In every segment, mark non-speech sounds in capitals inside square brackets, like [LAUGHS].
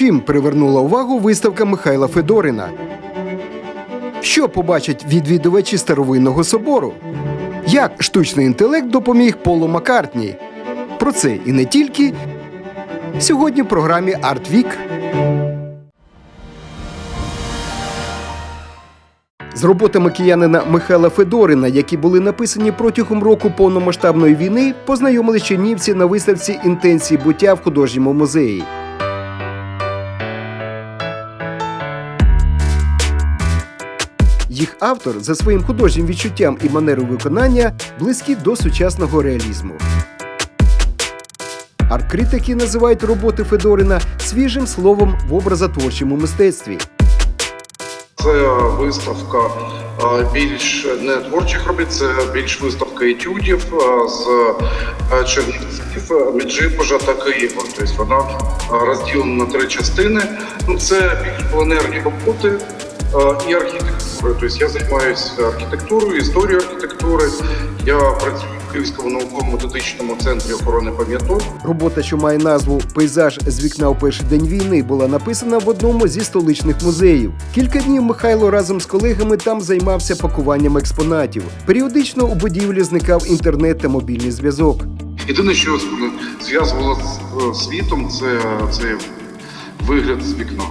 Чим привернула увагу виставка Михайла Федорина? Що побачать відвідувачі старовинного собору? Як штучний інтелект допоміг Полу Маккартні? Про це і не тільки сьогодні в програмі Week. З роботами киянина Михайла Федорина, які були написані протягом року повномасштабної війни, познайомились чернівці на виставці інтенції буття в художньому музеї. Їх автор за своїм художнім відчуттям і манерою виконання близькі до сучасного реалізму. Арт-критики називають роботи Федорина свіжим словом в образотворчому мистецтві. Це виставка більш не творчих робіт, це більш виставка етюдів з Чернівців, Меджибожа та Києва. Тобто вона розділена на три частини. Ну, це більш планерні роботи і архітектури. Тобто я займаюся архітектурою, історією архітектури. Я працюю в Київському науково-методичному центрі охорони пам'яток. Робота, що має назву Пейзаж з вікна у перший день війни, була написана в одному зі столичних музеїв. Кілька днів Михайло разом з колегами там займався пакуванням експонатів. Періодично у будівлі зникав інтернет та мобільний зв'язок. Єдине, що зв'язувало з е, світом, це, це вигляд з вікна.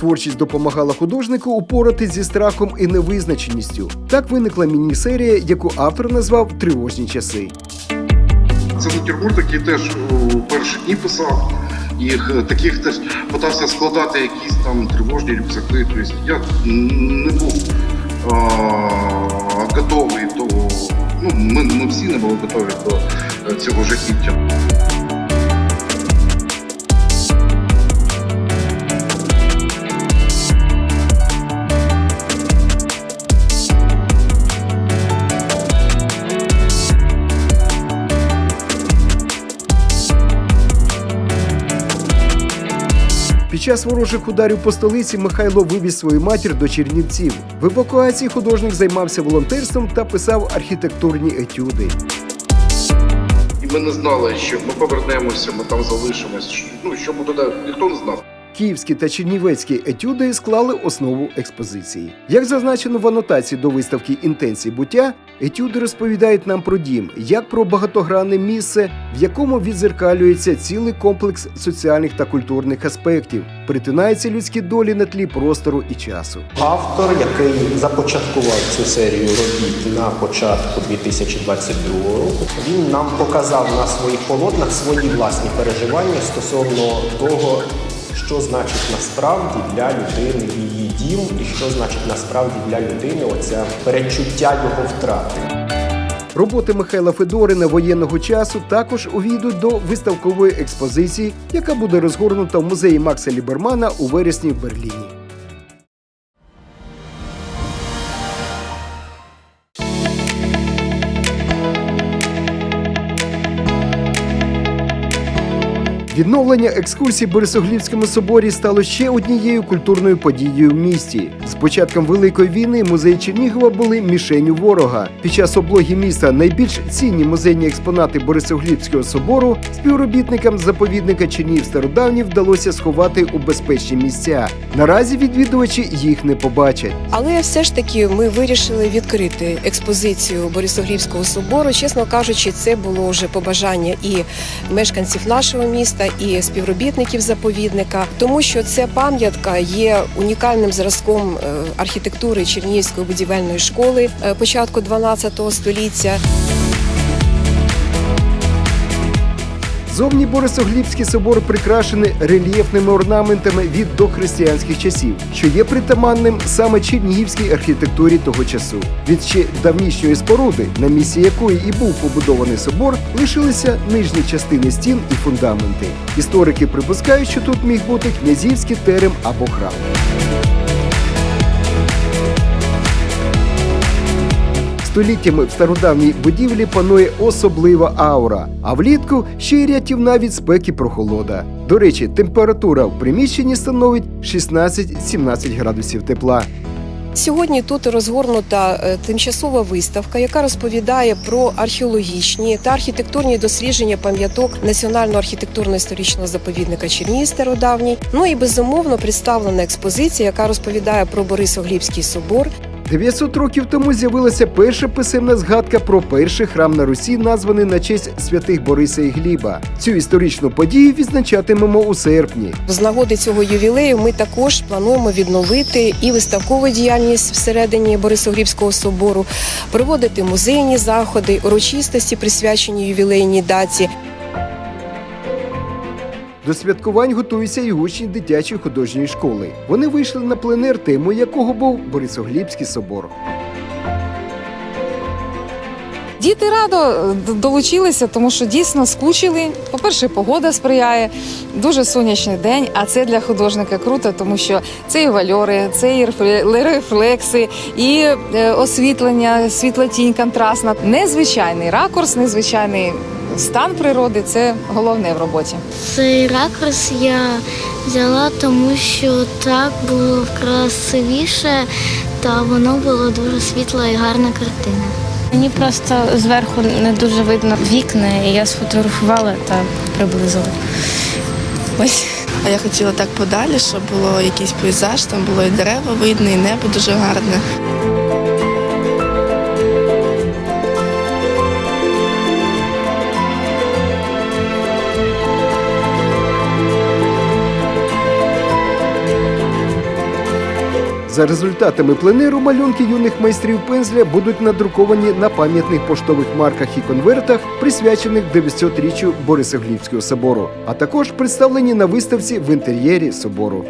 Творчість допомагала художнику упоратись зі страхом і невизначеністю. Так виникла міні-серія, яку автор назвав Тривожні часи. Це натюрморт, який теж у перші дні писав. Їх е, таких теж питався складати якісь там тривожні рюкзаки. Тобто я не був а, готовий до. Ну, ми, ми всі не були готові до е, цього жахіття. Час ворожих ударів по столиці Михайло вивіз свою матір до Чернівців. В евакуації художник займався волонтерством та писав архітектурні етюди. І ми не знали, що ми повернемося, ми там залишимось. Ну що буде далі, ніхто не знав. Київські та чернівецькі етюди склали основу експозиції. Як зазначено в анотації до виставки інтенції буття, етюди розповідають нам про дім, як про багатогранне місце, в якому відзеркалюється цілий комплекс соціальних та культурних аспектів, перетинаються людські долі на тлі простору і часу. Автор, який започаткував цю серію робіт на початку 2022 року, він нам показав на своїх полотнах свої власні переживання стосовно того, що значить насправді для людини її дім, і що значить насправді для людини оце перечуття його втрати. Роботи Михайла Федорина воєнного часу також увійдуть до виставкової експозиції, яка буде розгорнута в музеї Макса Лібермана у вересні в Берліні. Відновлення екскурсій в Борисоглівському соборі стало ще однією культурною подією в місті. З початком Великої війни музеї Чернігова були мішенню ворога. Під час облоги міста найбільш цінні музейні експонати Борисоглівського собору співробітникам заповідника Чернігів Стародавнів вдалося сховати у безпечні місця. Наразі відвідувачі їх не побачать. Але все ж таки ми вирішили відкрити експозицію Борисоглівського собору. Чесно кажучи, це було вже побажання і мешканців нашого міста, і співробітників заповідника, тому що ця пам'ятка є унікальним зразком е, архітектури Чернігівської будівельної школи е, початку 12 століття. Зовні Борисоглібський собор прикрашений рельєфними орнаментами від дохристиянських часів, що є притаманним саме чернігівській архітектурі того часу. Від ще давнішньої споруди, на місці якої і був побудований собор, лишилися нижні частини стін і фундаменти. Історики припускають, що тут міг бути князівський терем або храм. Століттями в стародавній будівлі панує особлива аура, а влітку ще й рятівна від спеки прохолода. До речі, температура в приміщенні становить 16-17 градусів тепла. Сьогодні тут розгорнута е, тимчасова виставка, яка розповідає про археологічні та архітектурні дослідження пам'яток Національного архітектурно-історичного заповідника Чернігів Стародавній. Ну і безумовно представлена експозиція, яка розповідає про Борисоглібський собор, 900 років тому з'явилася перша писемна згадка про перший храм на Русі, названий на честь святих Бориса і Гліба. Цю історичну подію відзначатимемо у серпні. З нагоди цього ювілею ми також плануємо відновити і виставкову діяльність всередині Борисоглібського собору, проводити музейні заходи, урочистості, присвячені ювілейній даті. До святкувань готуються і учні дитячої художньої школи. Вони вийшли на пленер, тему якого був Борисоглібський собор. Діти радо е, долучилися, тому що дійсно скучили. По-перше, погода сприяє, дуже сонячний день, а це для художника круто, тому що це і вальори, це і рефлекси, і е, освітлення, світлотінь контрастна. Незвичайний ракурс, незвичайний стан природи це головне в роботі. Цей ракурс я взяла, тому що так було красивіше та воно було дуже світла і гарна картина. Мені просто зверху не дуже видно вікна, і я сфотографувала та приблизила. Ось. А я хотіла так подалі, щоб було якийсь пейзаж, там було і дерева видно, і небо дуже гарне. За результатами пленеру малюнки юних майстрів пензля будуть надруковані на пам'ятних поштових марках і конвертах, присвячених 900-річчю Борисоглібського собору, а також представлені на виставці в інтер'єрі собору.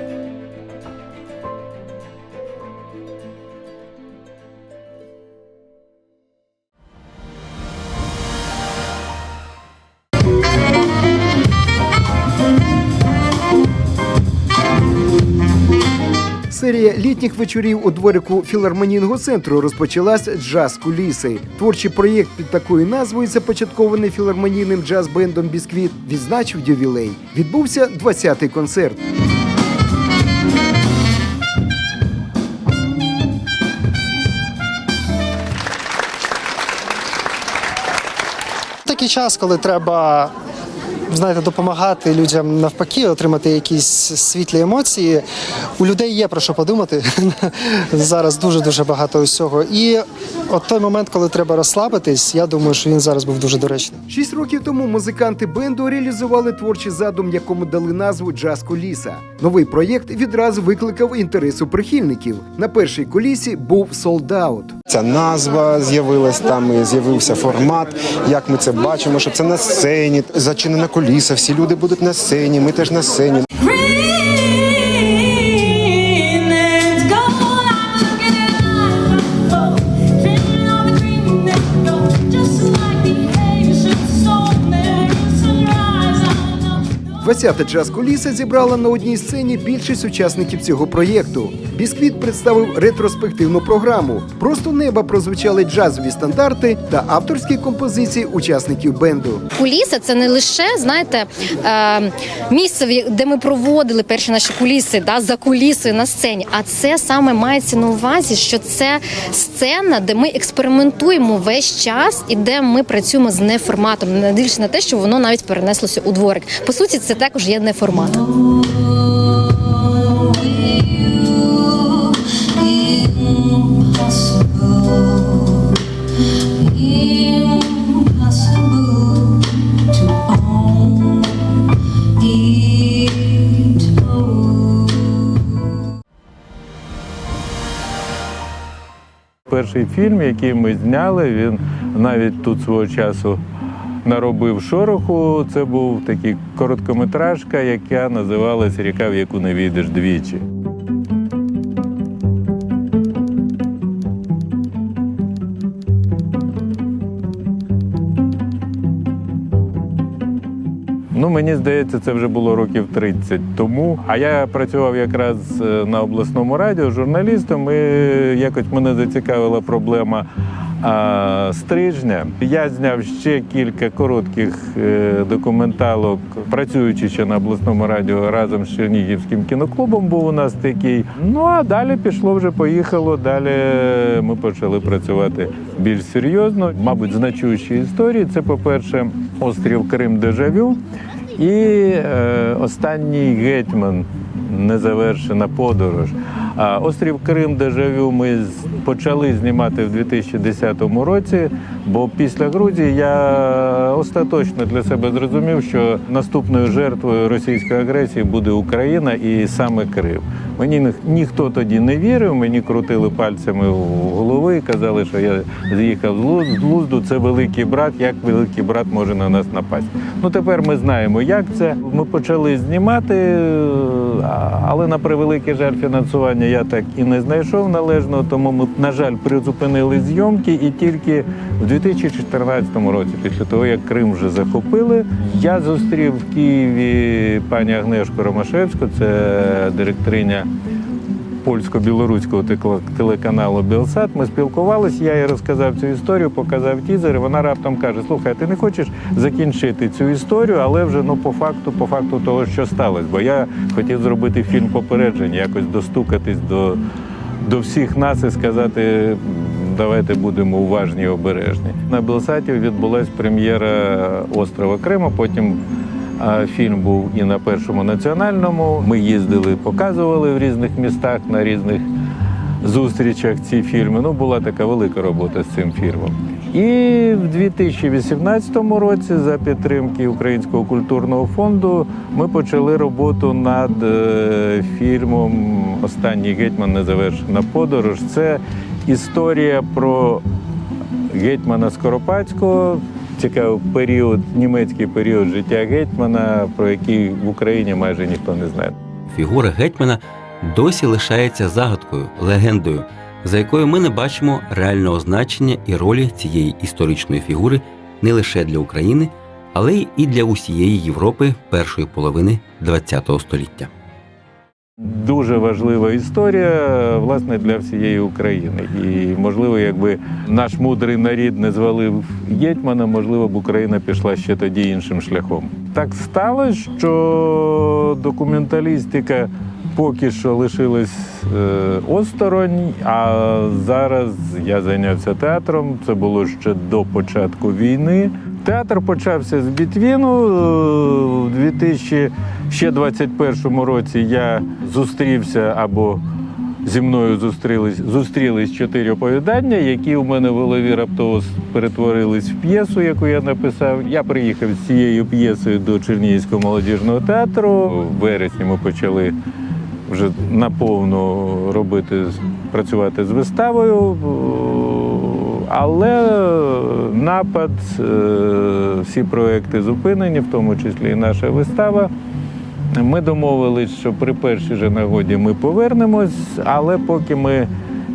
Вечорів у дворику філармонійного центру розпочалась джаз куліси. Творчий проєкт під такою назвою, започаткований філармонійним джаз-бендом Бісквіт, відзначив ювілей. Відбувся 20-й концерт. Такий час, коли треба знаєте, допомагати людям навпаки, отримати якісь світлі емоції. У людей є про що подумати. [LAUGHS] зараз дуже дуже багато усього. І от той момент, коли треба розслабитись, я думаю, що він зараз був дуже доречний. Шість років тому музиканти бенду реалізували творчий задум, якому дали назву Джаз Куліса. Новий проєкт відразу викликав інтерес у прихильників. На першій кулісі був солдаут. Ця назва з'явилась там, і з'явився формат. Як ми це бачимо, що це на сцені, зачинена куліса, всі люди будуть на сцені, ми теж на сцені. Двадцята джаз куліса зібрала на одній сцені більшість учасників цього проєкту. Бісквіт представив ретроспективну програму. Просто неба прозвучали джазові стандарти та авторські композиції учасників бенду. Куліса це не лише знаєте е, місце, де ми проводили перші наші куліси, да, за кулісою на сцені. А це саме мається на увазі, що це сцена, де ми експериментуємо весь час і де ми працюємо з неформатом, не дивлячись на те, що воно навіть перенеслося у дворик. По суті, це також є неформат. Перший фільм, який ми зняли, він навіть тут свого часу наробив шороху. Це був такий короткометражка, яка називалась Ріка, в яку не війдеш двічі. Мені здається, це вже було років 30 тому. А я працював якраз е, на обласному радіо журналістом, і якось мене зацікавила проблема а, стрижня. Я зняв ще кілька коротких е, документалок, працюючи ще на обласному радіо разом з Чернігівським кіноклубом. Був у нас такий. Ну а далі пішло вже, поїхало. Далі ми почали працювати більш серйозно. Мабуть, значущі історії. Це, по-перше, острів Крим Дежавю. І е, останній гетьман незавершена подорож. А острів Крим Дежавю ми почали знімати в 2010 році. Бо після Грузії я остаточно для себе зрозумів, що наступною жертвою російської агресії буде Україна і саме Крим. Мені ніх- ніхто тоді не вірив, мені крутили пальцями в голови і казали, що я з'їхав з луз- глузду. Це великий брат. Як великий брат може на нас напасти? Ну тепер ми знаємо, як це. Ми почали знімати, але на превеликий жаль, фінансування я так і не знайшов належного. Тому ми, на жаль, призупинили зйомки, і тільки в 2014 році, після того як Крим вже захопили, я зустрів в Києві пані Агнешку Ромашевську, це директриня польсько-білоруського телеканалу Білсат. Ми спілкувалися, я їй розказав цю історію, показав тізер. і Вона раптом каже: Слухай, ти не хочеш закінчити цю історію, але вже ну по факту, по факту того, що сталося. Бо я хотів зробити фільм попередження, якось достукатись до, до всіх нас і сказати. Давайте будемо уважні і обережні. На Білсаті відбулася прем'єра острова Крима. Потім Фільм був і на першому національному. Ми їздили, показували в різних містах на різних зустрічах ці фільми. Ну, була така велика робота з цим фільмом. І в 2018 році, за підтримки Українського культурного фонду, ми почали роботу над е, фільмом Останній гетьман незавершена подорож. Це історія про гетьмана Скоропадського. Цікавий період, німецький період життя гетьмана, про який в Україні майже ніхто не знає. Фігура гетьмана досі лишається загадкою, легендою, за якою ми не бачимо реального значення і ролі цієї історичної фігури не лише для України, але й і для усієї Європи першої половини ХХ століття. Дуже важлива історія, власне, для всієї України. І можливо, якби наш мудрий нарід не звалив гетьмана, можливо б Україна пішла ще тоді іншим шляхом. Так сталося, що документалістика поки що лишилась е, осторонь, а зараз я зайнявся театром. Це було ще до початку війни. Театр почався з Бітвіну. Е, У 2021 році я зустрівся або зі мною зустрілись, зустрілись чотири оповідання, які у мене в голові раптово перетворились в п'єсу, яку я написав. Я приїхав з цією п'єсою до Чернігівського молодіжного театру. В вересні ми почали вже наповну робити, працювати з виставою. Але напад, е, всі проекти зупинені, в тому числі і наша вистава. Ми домовились, що при першій же нагоді ми повернемось, але поки ми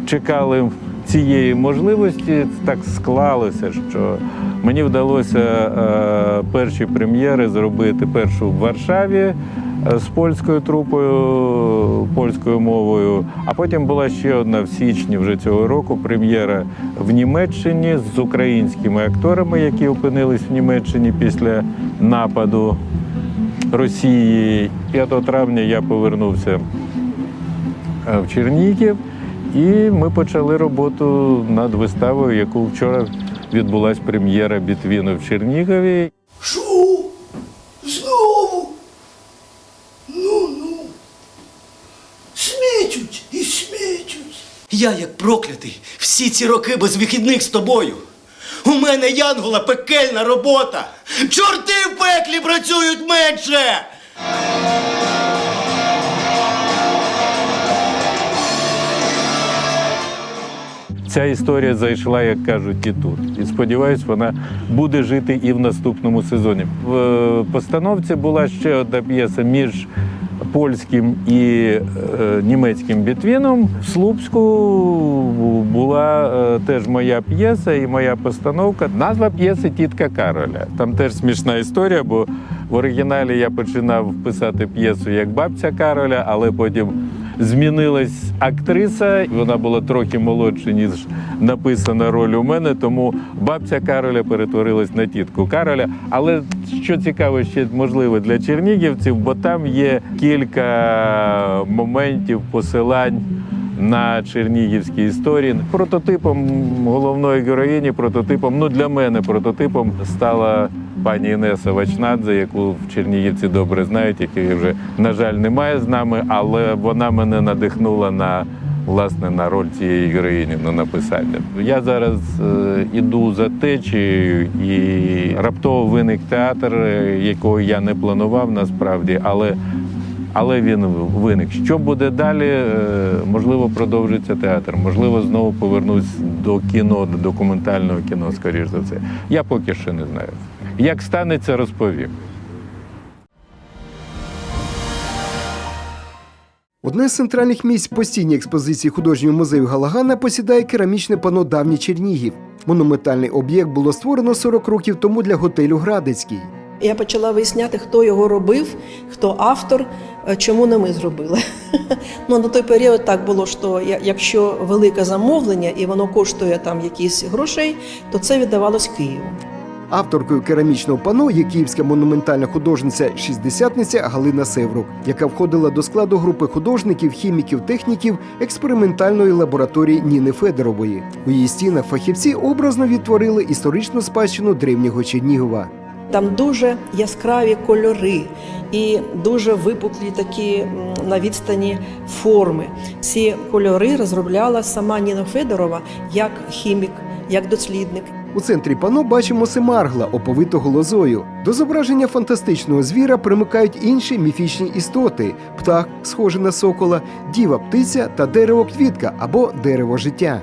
чекали цієї можливості, так склалося, що мені вдалося е, перші прем'єри зробити першу в Варшаві з польською трупою, польською мовою. А потім була ще одна в січні вже цього року прем'єра в Німеччині з українськими акторами, які опинились в Німеччині після нападу. Росії 5 травня я повернувся е, в Чернігів, і ми почали роботу над виставою, яку вчора відбулася прем'єра Бітвіну в Чернігові. Що? Знову? Ну ну. Смітють і смітють. Я, як проклятий, всі ці роки без вихідних з тобою. У мене Янгола пекельна робота. Чорти в пеклі працюють менше. Ця історія зайшла, як кажуть, і тут. І сподіваюсь, вона буде жити і в наступному сезоні. В е, постановці була ще одна п'єса між польським і е, німецьким бітвіном. В Слупську була е, теж моя п'єса і моя постановка. Назва п'єси Тітка Кароля. Там теж смішна історія, бо в оригіналі я починав писати п'єсу як бабця Кароля, але потім змінилась актриса. Вона була трохи молодша, ніж написана роль у мене, тому бабця Кароля перетворилась на тітку Кароля. Але що цікаво, ще можливо для чернігівців, бо там є кілька моментів посилань. На чернігівські історії прототипом головної героїні, прототипом, ну для мене прототипом стала пані Інеса Вачнадзе, яку в Чернігівці добре знають, якої вже на жаль немає з нами, але вона мене надихнула на власне на роль цієї героїні на написання. Я зараз е, іду за течією і раптово виник театр, е, якого я не планував насправді, але але він виник. Що буде далі? Е, Можливо, продовжиться театр, можливо, знову повернусь до кіно, до документального кіно, скоріш за все. Я поки що не знаю. Як станеться, розповім. Одне з центральних місць постійній експозиції художнього музею Галагана посідає керамічне пано Давній Чернігів. Монументальний об'єкт було створено 40 років тому для готелю Градецький. Я почала виясняти, хто його робив, хто автор, е, чому не ми зробили. [LAUGHS] ну, на той період так було, що якщо велике замовлення і воно коштує там якісь грошей, то це віддавалось Києву. Авторкою керамічного пано є київська монументальна художниця шістдесятниця Галина Севрук, яка входила до складу групи художників, хіміків, техніків експериментальної лабораторії Ніни Федорової. У її стінах фахівці образно відтворили історичну спадщину древнього Чернігова. Там дуже яскраві кольори і дуже випуклі такі на відстані форми. Ці кольори розробляла сама Ніна Федорова як хімік, як дослідник. У центрі пано бачимо семаргла, оповитого лозою. До зображення фантастичного звіра примикають інші міфічні істоти: птах, схожий на сокола, діва птиця та дерево квітка або дерево життя.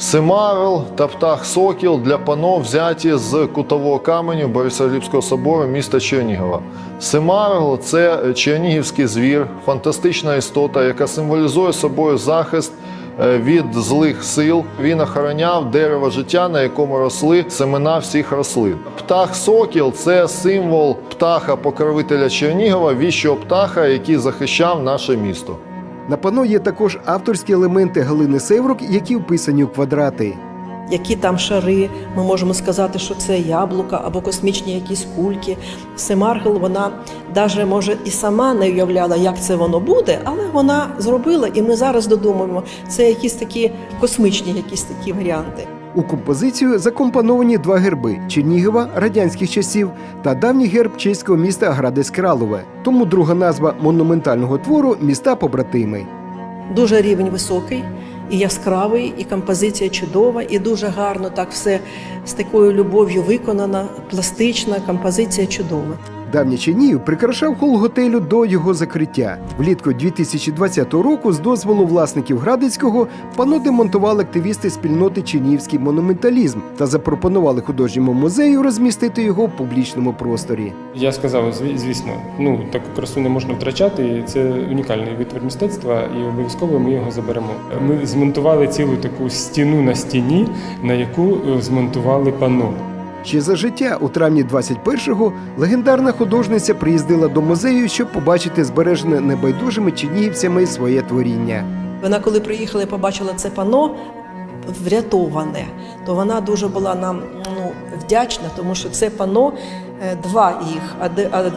Семарл та птах Сокіл для пано взяті з кутового каменю Борисоглібського собору міста Чернігова. Семарл це чернігівський звір, фантастична істота, яка символізує собою захист е, від злих сил. Він охороняв дерево життя, на якому росли семена всіх рослин. Птах Сокіл це символ птаха покровителя Чернігова, віщого птаха, який захищав наше місто. На пано є також авторські елементи Галини Севрук, які вписані у квадрати. Які там шари, ми можемо сказати, що це яблука або космічні якісь кульки. Семаргл, вона навіть може і сама не уявляла, як це воно буде, але вона зробила, і ми зараз додумуємо, це якісь такі космічні, якісь такі варіанти. У композицію закомпоновані два герби Чернігова радянських часів та давній герб чеського міста Градець Кралове. Тому друга назва монументального твору міста побратими. Дуже рівень високий і яскравий, і композиція чудова, і дуже гарно так все з такою любов'ю виконана, пластична композиція чудова. Давній Чернігів прикрашав хол готелю до його закриття. Влітку 2020 року, з дозволу власників Градицького, пано демонтували активісти спільноти Чернігівський монументалізм та запропонували художньому музею розмістити його в публічному просторі. Я сказав, зві- звісно, ну таку красу не можна втрачати. Це унікальний витвір мистецтва, і обов'язково ми його заберемо. Ми змонтували цілу таку стіну на стіні, на яку е, змонтували пано. Ще за життя у травні 21-го легендарна художниця приїздила до музею, щоб побачити збережене небайдужими чинігівцями своє творіння. Вона, коли приїхала побачила це пано врятоване, то вона дуже була нам ну, вдячна, тому що це пано, два їх: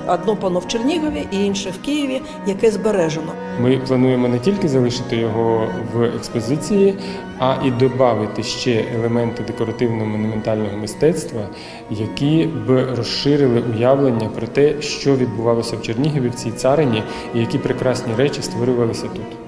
одно пано в Чернігові і інше в Києві, яке збережено. Ми плануємо не тільки залишити його в експозиції, а і додати ще елементи декоративно-монументального мистецтва, які б розширили уявлення про те, що відбувалося в Чернігові в цій царині, і які прекрасні речі створювалися тут.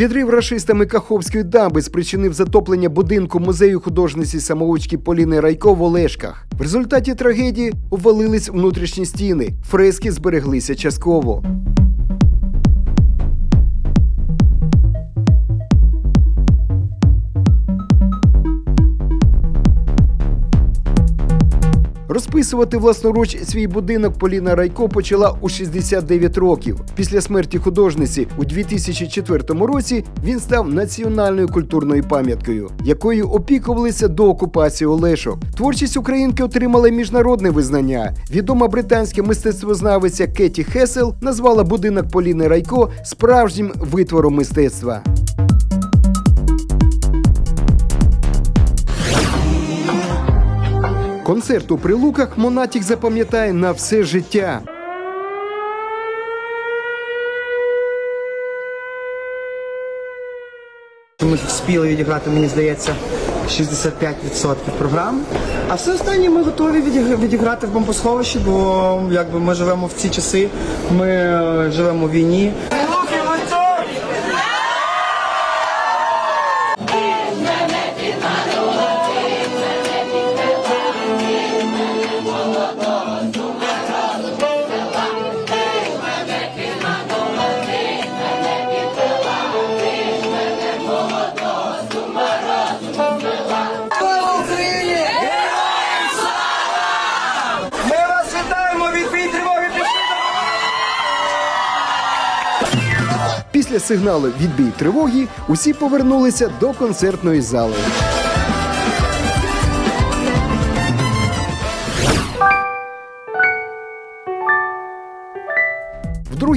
Підрив рашистами Каховської дамби спричинив затоплення будинку музею художниці самоучки Поліни Райко в Олешках. В результаті трагедії увалились внутрішні стіни, фрески збереглися частково. Розписувати власноруч свій будинок Поліна Райко почала у 69 років. Після смерті художниці у 2004 році він став національною культурною пам'яткою, якою опікувалися до окупації Олешок. Творчість українки отримала міжнародне визнання. Відома британська мистецтвознавиця Кеті Хесел назвала будинок Поліни Райко справжнім витвором мистецтва. Концерт у прилуках Монатік запам'ятає на все життя. Ми спіли відіграти, мені здається, 65% програми. А все останнє ми готові відіг- відіграти в бомбосховищі, бо якби ми живемо в ці часи, ми е, живемо в війні. Після сигналу відбій тривоги усі повернулися до концертної зали.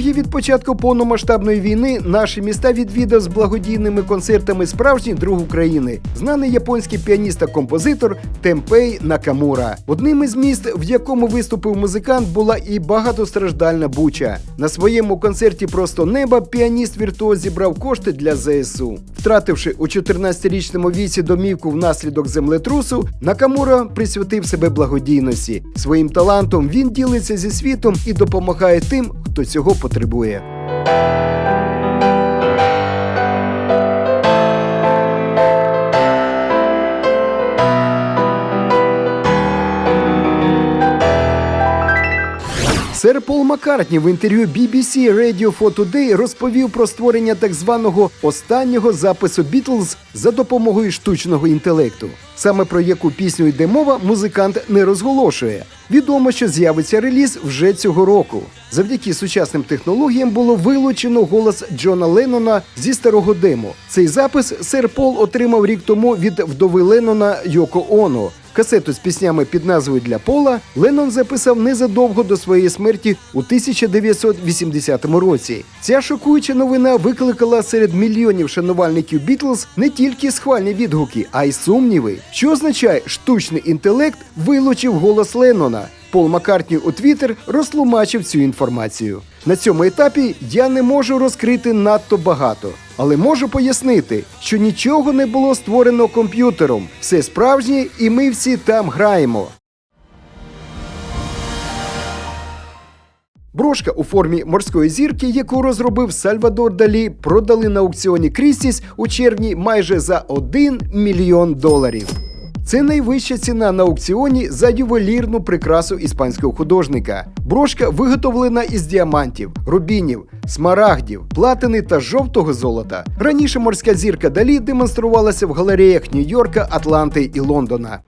Вдруге від початку повномасштабної війни наші міста відвідав з благодійними концертами справжній друг України, знаний японський піаніст та композитор Темпей Накамура. Одним із міст, в якому виступив музикант, була і багатостраждальна Буча. На своєму концерті Просто неба піаніст віртуоз зібрав кошти для ЗСУ. Втративши у 14-річному віці домівку внаслідок землетрусу, Накамура присвятив себе благодійності. Своїм талантом він ділиться зі світом і допомагає тим, хто цього потребує. Сер Пол Маккартні в інтерв'ю BBC Radio 4 Today розповів про створення так званого останнього запису Бітлз за допомогою штучного інтелекту. Саме про яку пісню йде мова, музикант не розголошує. Відомо, що з'явиться реліз вже цього року. Завдяки сучасним технологіям було вилучено голос Джона Леннона зі старого демо. Цей запис сер Пол отримав рік тому від вдови Леннона Йоко Оно. Касету з піснями під назвою для Пола Леннон записав незадовго до своєї смерті у 1980 році. Ця шокуюча новина викликала серед мільйонів шанувальників Бітлз не тільки схвальні відгуки, а й сумніви. Що означає штучний інтелект вилучив голос Леннона. Пол Маккартні у Твіттер розтлумачив цю інформацію. На цьому етапі я не можу розкрити надто багато, але можу пояснити, що нічого не було створено комп'ютером. Все справжнє, і ми всі там граємо. Брошка у формі морської зірки, яку розробив Сальвадор Далі, продали на аукціоні Крістіс у червні майже за 1 мільйон доларів. Це найвища ціна на аукціоні за ювелірну прикрасу іспанського художника. Брошка виготовлена із діамантів, рубінів, смарагдів, платини та жовтого золота. Раніше морська зірка Далі демонструвалася в галереях Нью-Йорка, Атланти і Лондона.